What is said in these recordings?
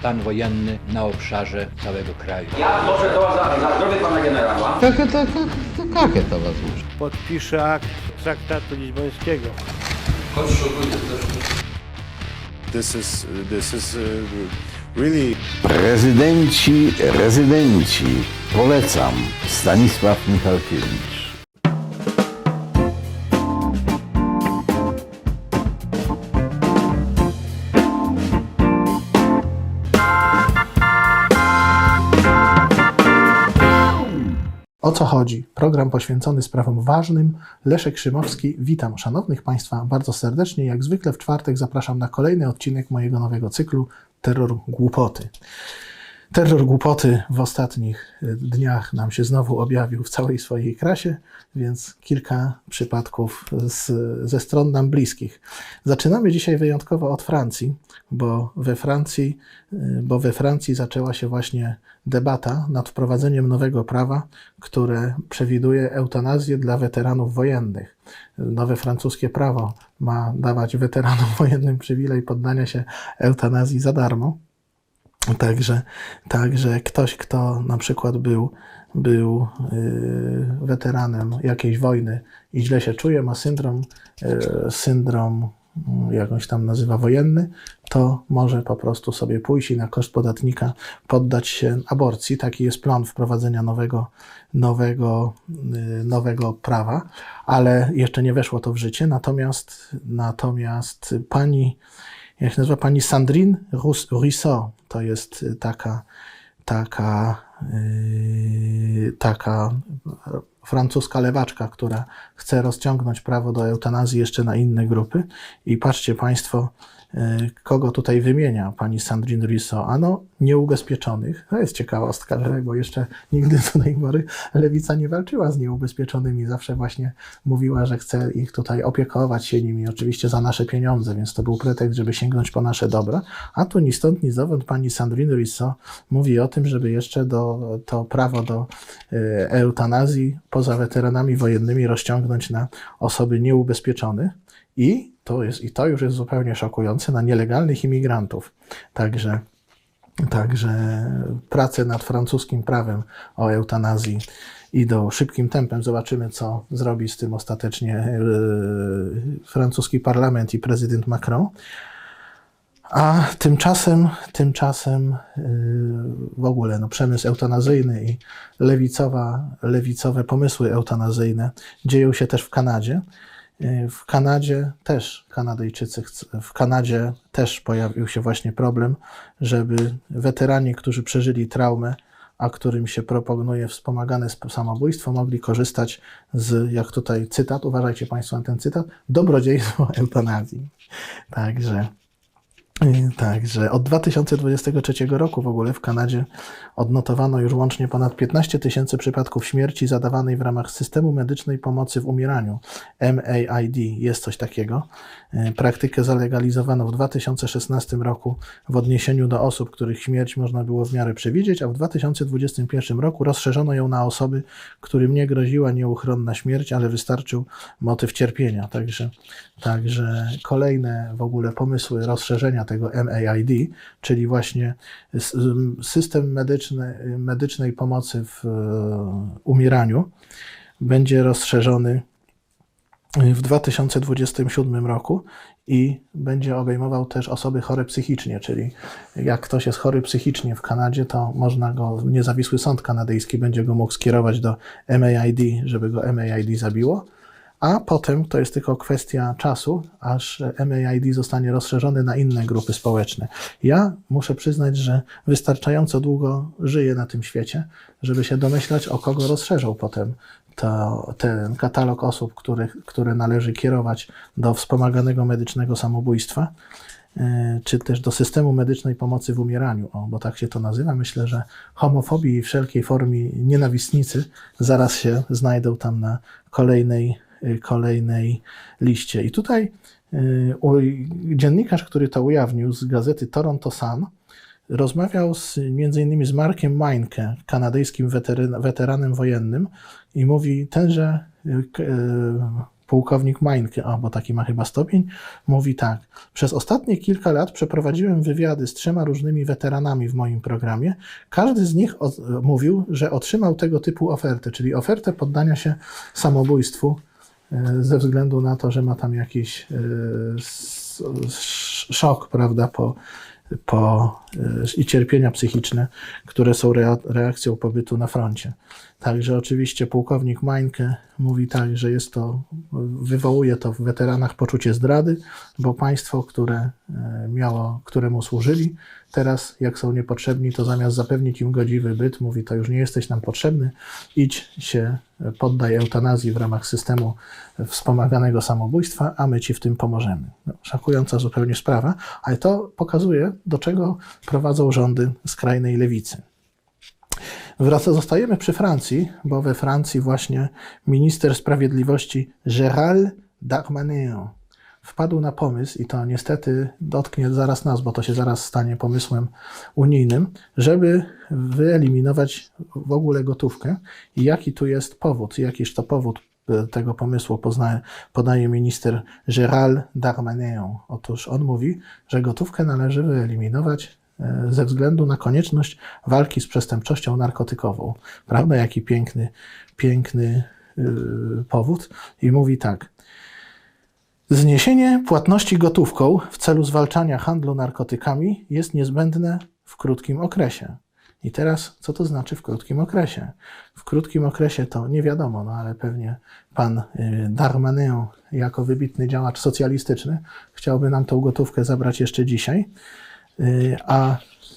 stan wojenny na obszarze całego kraju. Ja może to za, za zdrowie pana generała. Tak, tak, tak, tak, to was muszę. Podpiszę akt traktatu lizbońskiego. Chodź, szukujcie This is, this is really... Prezydenci, rezydenci, polecam Stanisław Michalkiewicz. Co chodzi? Program poświęcony sprawom ważnym. Leszek Szymowski, witam szanownych Państwa bardzo serdecznie. Jak zwykle w czwartek zapraszam na kolejny odcinek mojego nowego cyklu Terror Głupoty. Terror głupoty w ostatnich y, dniach nam się znowu objawił w całej swojej krasie, więc kilka przypadków z, ze stron nam bliskich. Zaczynamy dzisiaj wyjątkowo od Francji, bo we Francji, y, bo we Francji zaczęła się właśnie debata nad wprowadzeniem nowego prawa, które przewiduje eutanazję dla weteranów wojennych. Nowe francuskie prawo ma dawać weteranom wojennym przywilej poddania się eutanazji za darmo. Także, także ktoś, kto na przykład był, był yy, weteranem jakiejś wojny i źle się czuje, ma syndrom, yy, syndrom mm, jakąś tam nazywa wojenny, to może po prostu sobie pójść i na koszt podatnika poddać się aborcji. Taki jest plan wprowadzenia nowego, nowego, yy, nowego prawa, ale jeszcze nie weszło to w życie. Natomiast, natomiast pani jak się nazywa pani Sandrine Rous- Rousseau. To jest y, taka, taka, yy, taka francuska lewaczka, która chce rozciągnąć prawo do eutanazji jeszcze na inne grupy. I patrzcie Państwo, kogo tutaj wymienia pani Sandrine Rousseau. Ano, nieubezpieczonych. To jest ciekawostka, że- bo jeszcze nigdy do tej pory lewica nie walczyła z nieubezpieczonymi. Zawsze właśnie mówiła, że chce ich tutaj opiekować się nimi, oczywiście za nasze pieniądze, więc to był pretekst, żeby sięgnąć po nasze dobra. A tu ni stąd, ni zowąd pani Sandrine Rousseau mówi o tym, żeby jeszcze do, to prawo do e, eutanazji poza weteranami wojennymi rozciągnąć na osoby nieubezpieczone i to, jest, i to już jest zupełnie szokujące, na nielegalnych imigrantów. Także Także prace nad francuskim prawem o eutanazji idą szybkim tempem. Zobaczymy, co zrobi z tym ostatecznie yy, francuski parlament i prezydent Macron. A tymczasem, tymczasem yy, w ogóle no, przemysł eutanazyjny i lewicowa, lewicowe pomysły eutanazyjne dzieją się też w Kanadzie. Yy, W Kanadzie też Kanadyjczycy, w Kanadzie też pojawił się właśnie problem, żeby weterani, którzy przeżyli traumę, a którym się proponuje wspomagane sp- samobójstwo, mogli korzystać z, jak tutaj cytat, uważajcie Państwo na ten cytat, dobrodziejstwo eutanazji. Także Także od 2023 roku w ogóle w Kanadzie odnotowano już łącznie ponad 15 tysięcy przypadków śmierci zadawanej w ramach systemu medycznej pomocy w umieraniu. MAID jest coś takiego. Y, Praktykę zalegalizowano w 2016 roku w odniesieniu do osób, których śmierć można było w miarę przewidzieć, a w 2021 roku rozszerzono ją na osoby, którym nie groziła nieuchronna śmierć, ale wystarczył motyw cierpienia. Także, także kolejne w ogóle pomysły rozszerzenia tego MAID, czyli właśnie system medyczny, medycznej pomocy w e, umieraniu, będzie rozszerzony w 2027 roku i będzie obejmował też osoby chore psychicznie, czyli jak ktoś jest chory psychicznie w Kanadzie, to można go, niezawisły sąd kanadyjski będzie go mógł skierować do MAID, żeby go MAID zabiło, a potem to jest tylko kwestia czasu, aż MAID zostanie rozszerzony na inne grupy społeczne. Ja muszę przyznać, że wystarczająco długo żyję na tym świecie, żeby się domyślać, o kogo rozszerzą potem to, ten katalog osób, których, które należy kierować do wspomaganego medycznego samobójstwa, e, czy też do systemu medycznej pomocy w umieraniu, o, bo tak się to nazywa. Myślę, że homofobii i wszelkiej formie nienawistnicy zaraz się znajdą tam na kolejnej, y, kolejnej liście. I tutaj u- dziennikarz, który to ujawnił z gazety Toronto Sun, rozmawiał z, między innymi z Markiem Meinke, kanadyjskim weteryn, weteranem wojennym i mówi, tenże k- y, pułkownik Meinke, o, bo taki ma chyba stopień, mówi tak. Przez ostatnie kilka lat przeprowadziłem wywiady z trzema różnymi weteranami w moim programie. Każdy z nich od, mówił, że otrzymał tego typu ofertę, czyli ofertę poddania się samobójstwu e, ze względu na to, że ma tam jakiś e, szok, prawda, po, po, e, i cierpienia psychiczne, które są rea- reakcją pobytu na froncie. Także oczywiście pułkownik Mańkę mówi tak, że jest to, wywołuje to w weteranach poczucie zdrady, bo państwo, które e, miało, któremu służyli, teraz jak są niepotrzebni, to zamiast zapewnić im godziwy byt, mówi to już nie jesteś nam potrzebny, idź się e, poddaj eutanazji w ramach systemu wspomaganego samobójstwa, a my ci w tym pomożemy. No, zupełnie sprawa, ale to pokazuje, do czego prowadzą rządy skrajnej lewicy. Wraca, zostajemy przy Francji, bo we Francji właśnie minister sprawiedliwości Gérald Darmanin wpadł na pomysł, i to niestety dotknie zaraz nas, bo to się zaraz stanie pomysłem unijnym, żeby wyeliminować w ogóle gotówkę. I jaki tu jest powód? Jakiż to powód e, tego pomysłu poznaje, podaje minister Gérald Darmanin. Otóż on mówi, że gotówkę należy wyeliminować e, ze względu na konieczność walki z przestępczością narkotykową. Prawda? Jaki piękny, piękny yy, powód. I mówi tak. Zniesienie płatności gotówką w celu zwalczania handlu narkotykami jest niezbędne w krótkim okresie. I teraz, co to znaczy w krótkim okresie? W krótkim okresie to nie wiadomo, no ale pewnie pan y, Darmanin, jako wybitny działacz socjalistyczny, chciałby nam tą gotówkę zabrać jeszcze dzisiaj. A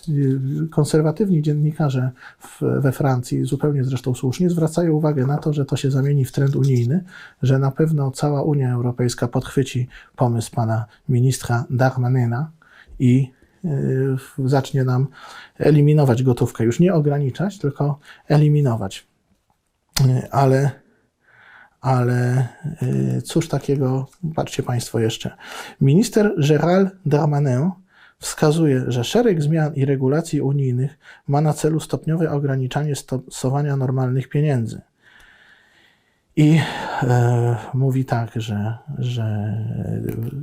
y, konserwatywni dziennikarze w, we Francji, zupełnie zresztą słusznie, zwracają uwagę na to, że to się zamieni w trend unijny, że na pewno cała Unia Europejska podchwyci pomysł pana ministra Darmanina i y, zacznie nam eliminować gotówkę. Już nie ograniczać, tylko eliminować. Y, Ale ale y, cóż takiego, patrzcie Państwo jeszcze. Minister Gérald Darmanin wskazuje, że szereg zmian i regulacji unijnych ma na celu stopniowe ograniczanie stosowania normalnych pieniędzy. I e, mówi tak, że, że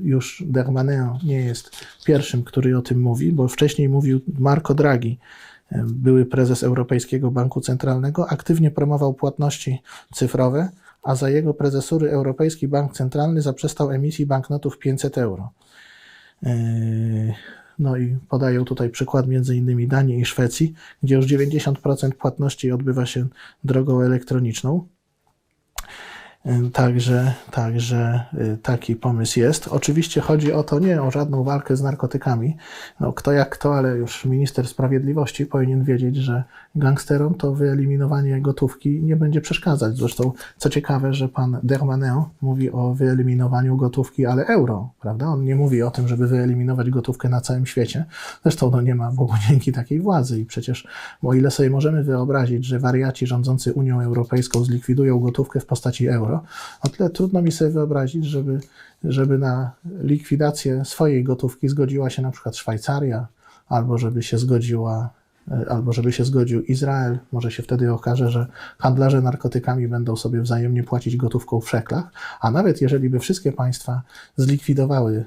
już Darmanin nie jest pierwszym, który o tym mówi, bo wcześniej mówił Marco Draghi, e, były prezes Europejskiego Banku Centralnego, aktywnie promował płatności cyfrowe, a za jego prezesury Europejski Bank Centralny zaprzestał emisji banknotów 500 euro. No i podają tutaj przykład innymi Danii i Szwecji, gdzie już 90% płatności odbywa się drogą elektroniczną. Także, także yy, taki pomysł jest. Oczywiście chodzi o to nie o żadną walkę z narkotykami. No, kto jak kto, ale już minister sprawiedliwości powinien wiedzieć, że gangsterom to wyeliminowanie gotówki nie będzie przeszkadzać. Zresztą, co ciekawe, że pan Dermanin mówi o wyeliminowaniu gotówki, ale euro, prawda? On nie mówi o tym, żeby wyeliminować gotówkę na całym świecie. Zresztą no, nie ma Bogu dzięki takiej władzy i przecież, o ile sobie możemy wyobrazić, że wariaci rządzący Unią Europejską zlikwidują gotówkę w postaci euro, o tyle trudno mi sobie wyobrazić, żeby, żeby na likwidację swojej gotówki zgodziła się na przykład Szwajcaria, albo żeby się zgodziła albo żeby się zgodził Izrael. Może się wtedy okaże, że handlarze narkotykami będą sobie wzajemnie płacić gotówką w szeklach, a nawet jeżeli by wszystkie państwa zlikwidowały e,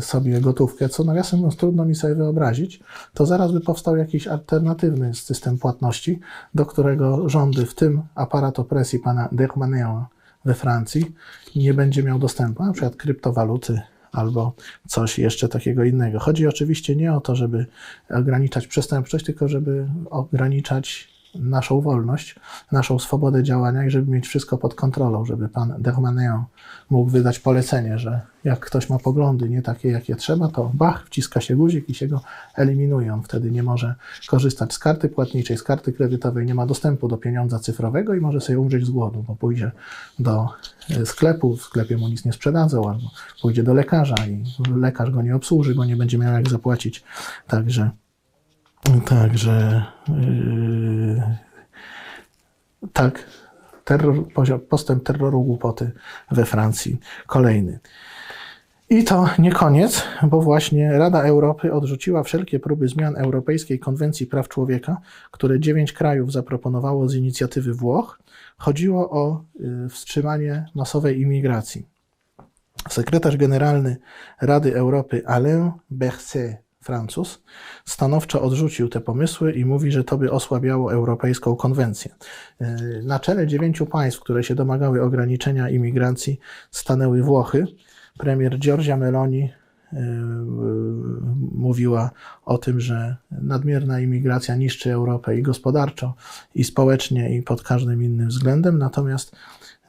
sobie gotówkę, co nawiasem mówiąc trudno mi sobie wyobrazić, to zaraz by powstał jakiś alternatywny system płatności, do którego rządy, w tym aparat opresji pana Dermanea we Francji, nie będzie miał dostępu, na przykład kryptowaluty albo coś jeszcze takiego innego. Chodzi oczywiście nie o to, żeby ograniczać przestępczość, tylko żeby ograniczać naszą wolność, naszą swobodę działania i żeby mieć wszystko pod kontrolą, żeby pan Dermanin mógł wydać polecenie, że jak ktoś ma poglądy nie takie, jakie trzeba, to bach, wciska się guzik i się go eliminuje. On wtedy nie może korzystać z karty płatniczej, z karty kredytowej, nie ma dostępu do pieniądza cyfrowego i może sobie umrzeć z głodu, bo pójdzie do e, sklepu, w sklepie mu nic nie sprzedadzą, albo pójdzie do lekarza i lekarz go nie obsłuży, bo nie będzie miał jak zapłacić. Także Także yy, tak, terror, postęp terroru głupoty we Francji kolejny. I to nie koniec, bo właśnie Rada Europy odrzuciła wszelkie próby zmian Europejskiej Konwencji Praw Człowieka, które dziewięć krajów zaproponowało z inicjatywy Włoch. Chodziło o y, wstrzymanie masowej imigracji. Sekretarz generalny Rady Europy Alain Berset, Francuz, stanowczo odrzucił te pomysły i mówi, że to by osłabiało Europejską Konwencję. Y, Na czele dziewięciu państw, które się domagały ograniczenia imigracji, stanęły Włochy. Premier Giorgia Meloni y, mówiła o tym, że nadmierna imigracja niszczy Europę i gospodarczo, i społecznie, i pod każdym innym względem. Natomiast,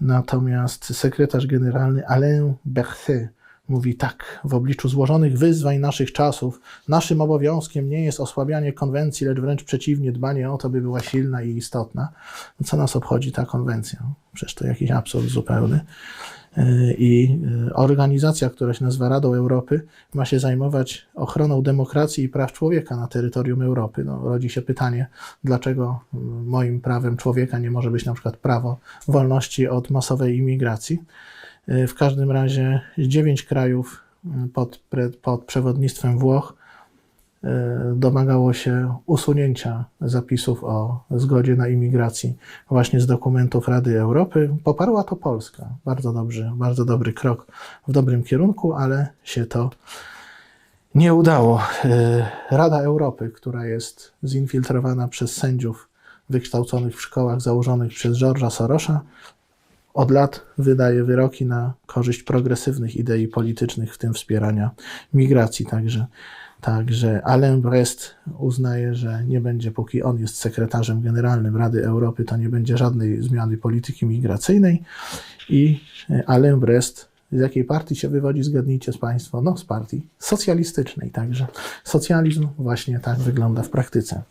natomiast sekretarz generalny Alain Berset mówi tak, w obliczu złożonych wyzwań naszych czasów, naszym obowiązkiem nie jest osłabianie konwencji, lecz wręcz przeciwnie, dbanie o to, by była silna i istotna. No co nas obchodzi ta konwencja? Przecież to jakiś absurd zupełny. Yy, I yy, organizacja, która się nazywa Radą Europy, ma się zajmować ochroną demokracji i praw człowieka na terytorium Europy. No, rodzi się pytanie, dlaczego mm, moim prawem człowieka nie może być na przykład prawo wolności od masowej imigracji. Yy, W każdym razie dziewięć krajów mm, pod, pod przewodnictwem Włoch yy, domagało się usunięcia zapisów o zgodzie na imigracji właśnie z dokumentów Rady Europy. Poparła to Polska. Bardzo dobry, bardzo dobry krok w dobrym kierunku, ale się to nie udało. Rada Europy, która jest zinfiltrowana przez sędziów wykształconych w szkołach założonych przez George'a Sorosza, od lat wydaje wyroki na korzyść progresywnych idei politycznych, w tym wspierania migracji. Także, także Alain Brest uznaje, że nie będzie, póki on jest sekretarzem generalnym Rady Europy, to nie będzie żadnej zmiany polityki migracyjnej. I Alain Brest z jakiej partii się wywodzi, zgadnijcie z Państwo? No, z partii socjalistycznej. Także socjalizm właśnie tak wygląda w praktyce.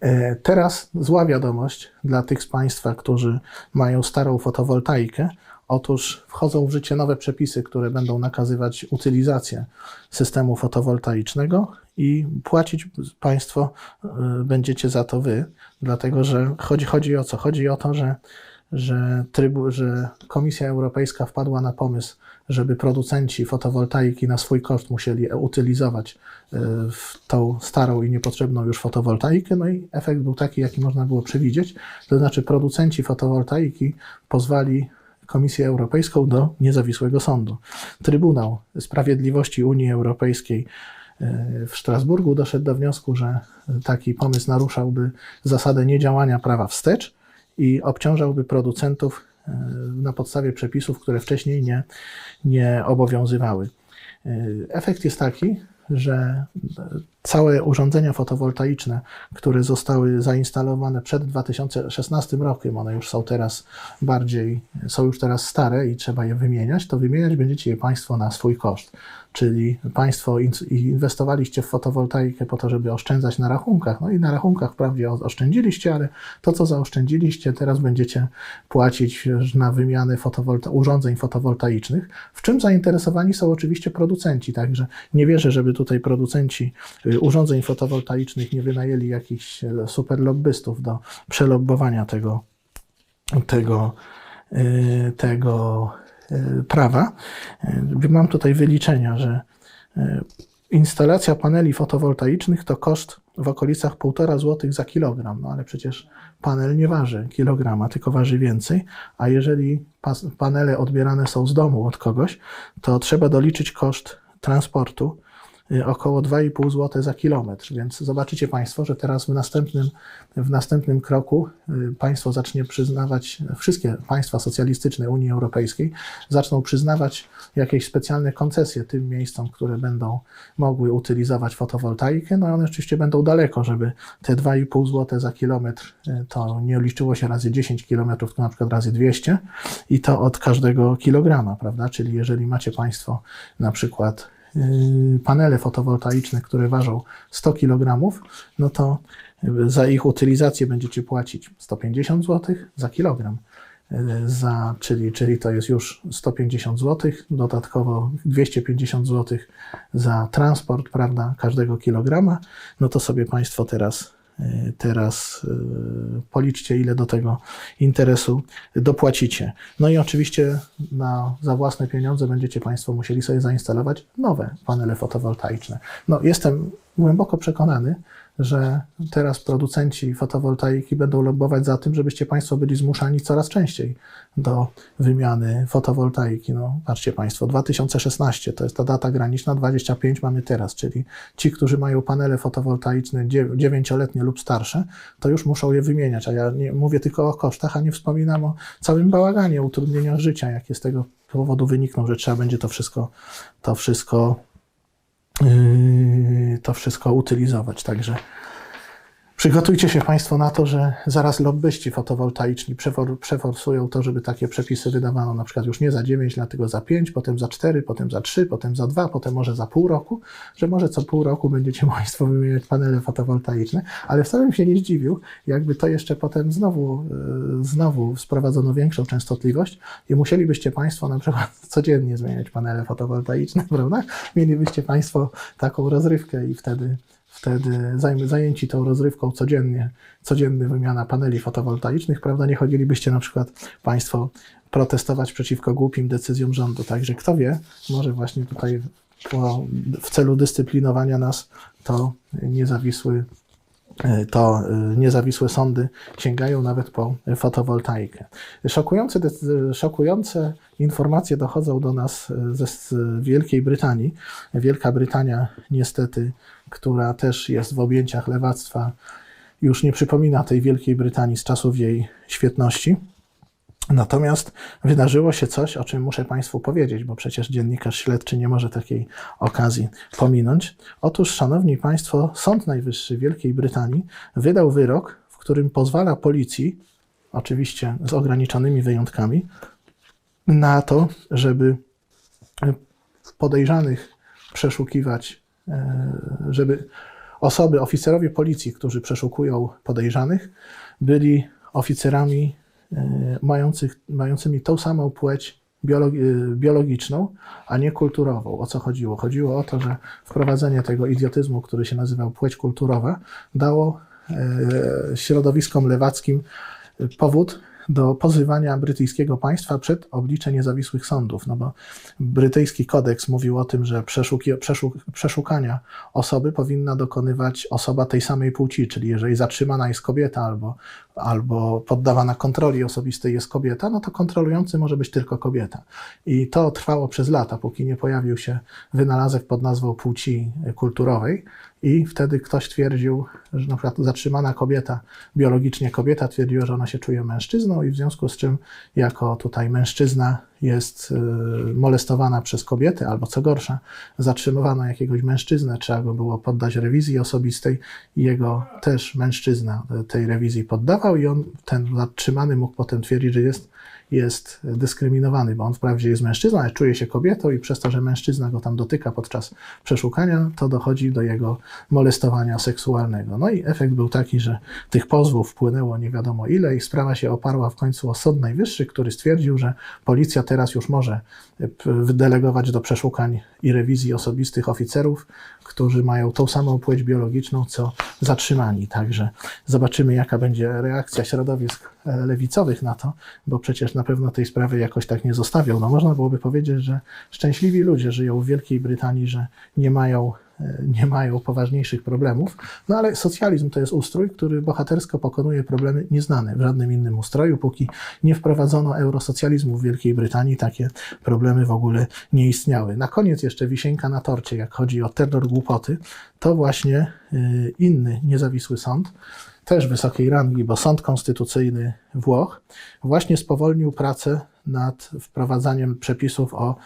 E, Teraz zła wiadomość dla tych z Państwa, którzy mają starą fotowoltaikę. Otóż wchodzą w życie nowe przepisy, które będą nakazywać utylizację systemu fotowoltaicznego i płacić Państwo e, będziecie za to Wy, dlatego że chodzi, chodzi o co? Chodzi o to, że, że, trybu, że Komisja Europejska wpadła na pomysł, żeby producenci fotowoltaiki na swój koszt musieli utylizować e, w tą starą i niepotrzebną już fotowoltaikę, no i efekt był taki, jaki można było przewidzieć, to znaczy producenci fotowoltaiki pozwali Komisję Europejską do niezawisłego sądu. Trybunał Sprawiedliwości Unii Europejskiej e, w Strasburgu doszedł do wniosku, że taki pomysł naruszałby zasadę niedziałania prawa wstecz i obciążałby producentów e, na podstawie przepisów, które wcześniej nie, nie obowiązywały. E, Efekt jest taki, że całe urządzenia fotowoltaiczne, które zostały zainstalowane przed 2016 rokiem, one już są teraz bardziej, są już teraz stare i trzeba je wymieniać, to wymieniać będziecie je Państwo na swój koszt. Czyli Państwo in- inwestowaliście w fotowoltaikę po to, żeby oszczędzać na rachunkach. No i na rachunkach wprawdzie oszczędziliście, ale to, co zaoszczędziliście, teraz będziecie płacić na wymianę fotowolta- urządzeń fotowoltaicznych, w czym zainteresowani są oczywiście producenci. Także nie wierzę, żeby tutaj producenci urządzeń fotowoltaicznych nie wynajęli jakichś e, super lobbystów do przelobbowania tego, tego, y, tego y, prawa. Y, Mam tutaj wyliczenia, że y, instalacja paneli fotowoltaicznych to koszt w okolicach 1,5 zł za kilogram, no ale przecież panel nie waży kilograma, tylko waży więcej, a jeżeli panele odbierane są z domu od kogoś, to trzeba doliczyć koszt transportu y, około 2,5 zł za kilometr, więc zobaczycie Państwo, że teraz w następnym, w następnym kroku y, państwo zacznie przyznawać, wszystkie państwa socjalistyczne Unii Europejskiej zaczną przyznawać jakieś specjalne koncesje tym miejscom, które będą mogły utylizować fotowoltaikę, no i one oczywiście będą daleko, żeby te 2,5 zł za kilometr y, to nie liczyło się razy 10 km, tylko na przykład razy 200 i to od każdego kilograma, prawda? Czyli jeżeli macie Państwo na przykład y, panele fotowoltaiczne, które ważą 100 kg, no to y, za ich utylizację będziecie płacić 150 zł za kilogram. Y, Za, czyli, czyli to jest już 150 zł, dodatkowo 250 zł za transport, prawda, każdego kilograma. No to sobie Państwo teraz y, teraz y, policzcie, ile do tego interesu dopłacicie. No i oczywiście na, za własne pieniądze będziecie Państwo musieli sobie zainstalować nowe panele fotowoltaiczne. No, jestem głęboko przekonany, że teraz producenci fotowoltaiki będą lobbować za tym, żebyście Państwo byli zmuszani coraz częściej do wymiany fotowoltaiki. No, patrzcie Państwo, 2016 to jest ta data graniczna, 25 mamy teraz, czyli ci, którzy mają panele fotowoltaiczne 9-letnie lub starsze, to już muszą je wymieniać, a ja nie, mówię tylko o kosztach, a nie wspominam o całym bałaganie, utrudnieniach życia, jakie z tego powodu wynikną, że trzeba będzie to wszystko, to wszystko yy, to wszystko utylizować. Także przygotujcie się Państwo na to, że zaraz lobbyści fotowoltaiczni przefor, przeforsują to, żeby takie przepisy wydawano na przykład już nie za 9 lat, tylko za 5, potem za 4, potem za 3, potem za 2, potem może za pół roku, że może co pół roku będziecie Państwo wymieniać panele fotowoltaiczne, ale wcale bym się nie zdziwił, jakby to jeszcze potem znowu, yy, znowu sprowadzono większą częstotliwość i musielibyście Państwo na przykład codziennie zmieniać panele fotowoltaiczne, prawda? Mielibyście Państwo taką rozrywkę i wtedy, wtedy zajęci tą rozrywką codziennie, codziennie wymiana paneli fotowoltaicznych, prawda? Nie chodzilibyście na przykład Państwo protestować przeciwko głupim decyzjom rządu. Także kto wie, może właśnie tutaj w celu dyscyplinowania nas to niezawisły to y, niezawisłe sądy sięgają nawet po fotowoltaikę. Szokujące, szokujące informacje dochodzą do nas y, ze z Wielkiej Brytanii. Wielka Brytania, niestety, która też jest w objęciach lewactwa, już nie przypomina tej Wielkiej Brytanii z czasów jej świetności. Natomiast wydarzyło się coś, o czym muszę Państwu powiedzieć, bo przecież dziennikarz śledczy nie może takiej okazji pominąć. Otóż, Szanowni Państwo, Sąd Najwyższy Wielkiej Brytanii wydał wyrok, w którym pozwala policji, oczywiście z ograniczonymi wyjątkami, na to, żeby podejrzanych przeszukiwać, e, żeby osoby, oficerowie policji, którzy przeszukują podejrzanych, byli oficerami mających, mającymi tą samą płeć e, biologiczną, a nie kulturową. O co chodziło? Chodziło o to, że wprowadzenie tego idiotyzmu, który się nazywał płeć kulturowa, dało e, środowiskom lewackim e, powód do pozywania brytyjskiego państwa przed oblicze niezawisłych sądów, no bo brytyjski kodeks mówił o tym, że przeszuki, przeszuk, przeszukania osoby powinna dokonywać osoba tej samej płci, czyli jeżeli zatrzymana jest kobieta albo, albo poddawana kontroli osobistej jest kobieta, no to kontrolujący może być tylko kobieta. I to trwało przez lata, póki nie pojawił się wynalazek pod nazwą płci kulturowej, i wtedy ktoś twierdził, że na przykład zatrzymana kobieta, biologicznie kobieta twierdziła, że ona się czuje mężczyzną i w związku z czym jako tutaj mężczyzna jest y, molestowana przez kobiety, albo co gorsza, zatrzymywano jakiegoś mężczyznę, trzeba go było poddać rewizji osobistej i jego też mężczyzna tej rewizji poddawał i on, ten zatrzymany mógł potem twierdzić, że jest jest dyskryminowany, bo on wprawdzie jest mężczyzną, ale czuje się kobietą i przez to, że mężczyzna go tam dotyka podczas przeszukania, to dochodzi do jego molestowania seksualnego. No i efekt był taki, że tych pozwów wpłynęło nie wiadomo ile i sprawa się oparła w końcu o Sąd Najwyższy, który stwierdził, że policja teraz już może wydelegować do przeszukań i rewizji osobistych oficerów, którzy mają tą samą płeć biologiczną, co zatrzymani. Także zobaczymy, jaka będzie reakcja środowisk e, lewicowych na to, bo przecież na pewno tej sprawy jakoś tak nie zostawią. No można byłoby powiedzieć, że szczęśliwi ludzie żyją w Wielkiej Brytanii, że nie mają nie mają poważniejszych problemów. No ale socjalizm to jest ustrój, który bohatersko pokonuje problemy nieznane w żadnym innym ustroju. Póki nie wprowadzono eurosocjalizmu w Wielkiej Brytanii, takie problemy w ogóle nie istniały. Na koniec jeszcze wisienka na torcie, jak chodzi o terror głupoty, to właśnie y, inny niezawisły sąd, też wysokiej rangi, bo Sąd Konstytucyjny Włoch właśnie spowolnił pracę nad wprowadzaniem przepisów o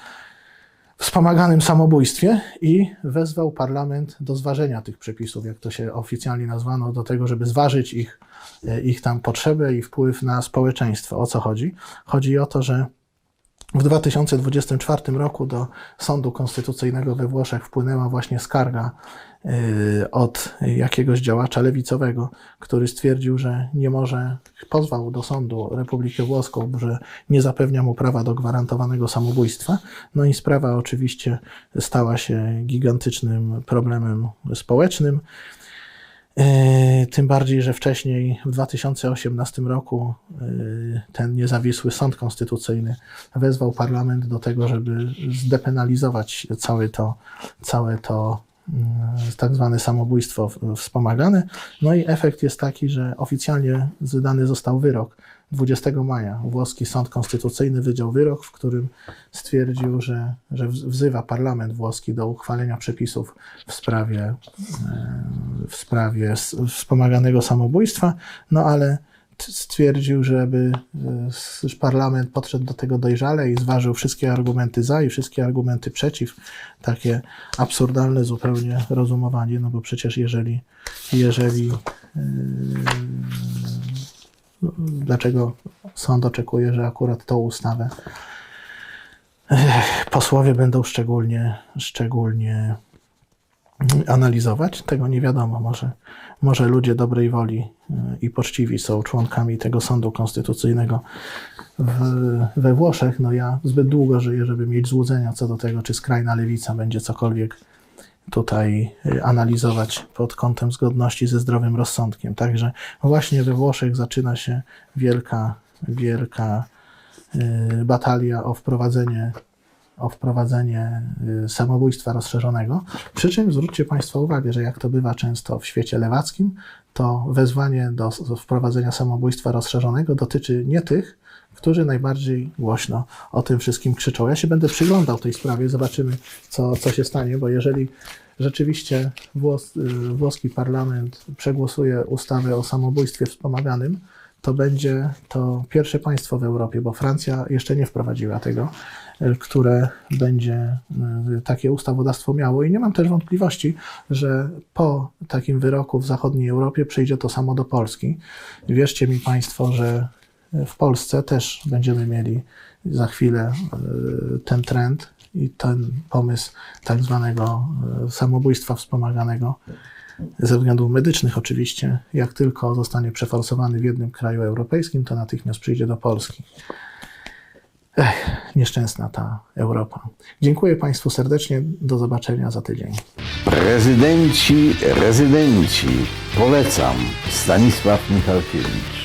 wspomaganym samobójstwie i wezwał parlament do zważenia tych przepisów, jak to się oficjalnie nazwano, do tego, żeby zważyć ich, e, ich tam potrzebę i wpływ na społeczeństwo. O co chodzi? Chodzi o to, że w 2024 roku do Sądu Konstytucyjnego we Włoszech wpłynęła właśnie skarga y, od jakiegoś działacza lewicowego, który stwierdził, że nie może, pozwał do sądu Republikę Włoską, że nie zapewnia mu prawa do gwarantowanego samobójstwa. No i sprawa oczywiście stała się gigantycznym problemem społecznym. Yy, Tym bardziej, że wcześniej w 2018 roku yy, ten niezawisły sąd konstytucyjny wezwał parlament do tego, żeby zdepenalizować całe to, całe to yy, tak zwane samobójstwo wspomagane. No i efekt jest taki, że oficjalnie wydany został wyrok 20 maja. Włoski Sąd Konstytucyjny wydał wyrok, w którym stwierdził, że, że wz- wzywa parlament włoski do uchwalenia przepisów w sprawie, e, w sprawie wspomaganego samobójstwa, no ale stwierdził, żeby e, parlament podszedł do tego dojrzale i zważył wszystkie argumenty za i wszystkie argumenty przeciw. Takie absurdalne zupełnie rozumowanie, no bo przecież jeżeli, jeżeli yy, dlaczego sąd oczekuje, że akurat tą ustawę posłowie będą szczególnie, szczególnie analizować? Tego nie wiadomo. Może, może ludzie dobrej woli yy, i poczciwi są członkami tego sądu konstytucyjnego w, we Włoszech. No ja zbyt długo żyję, żeby mieć złudzenia co do tego, czy skrajna lewica będzie cokolwiek tutaj y, analizować pod kątem zgodności ze zdrowym rozsądkiem. Także właśnie we Włoszech zaczyna się wielka, wielka y, batalia o wprowadzenie, o wprowadzenie y, samobójstwa rozszerzonego. Przy czym zwróćcie Państwo uwagę, że jak to bywa często w świecie lewackim, to wezwanie do, do wprowadzenia samobójstwa rozszerzonego dotyczy nie tych, którzy najbardziej głośno o tym wszystkim krzyczą. Ja się będę przyglądał tej sprawie, zobaczymy, co, co się stanie, bo jeżeli rzeczywiście włos, y, włoski parlament przegłosuje ustawę o samobójstwie wspomaganym, to będzie to pierwsze państwo w Europie, bo Francja jeszcze nie wprowadziła tego, y, które będzie y, takie ustawodawstwo miało. I nie mam też wątpliwości, że po takim wyroku w zachodniej Europie przyjdzie to samo do Polski. Wierzcie mi Państwo, że w Polsce też będziemy mieli za chwilę y, ten trend i ten pomysł tak zwanego y, samobójstwa wspomaganego ze względów medycznych oczywiście, jak tylko zostanie przeforsowany w jednym kraju europejskim, to natychmiast przyjdzie do Polski. Ech, nieszczęsna ta Europa. Dziękuję Państwu serdecznie. Do zobaczenia za tydzień. Prezydenci, rezydenci. Polecam. Stanisław Michalkiewicz.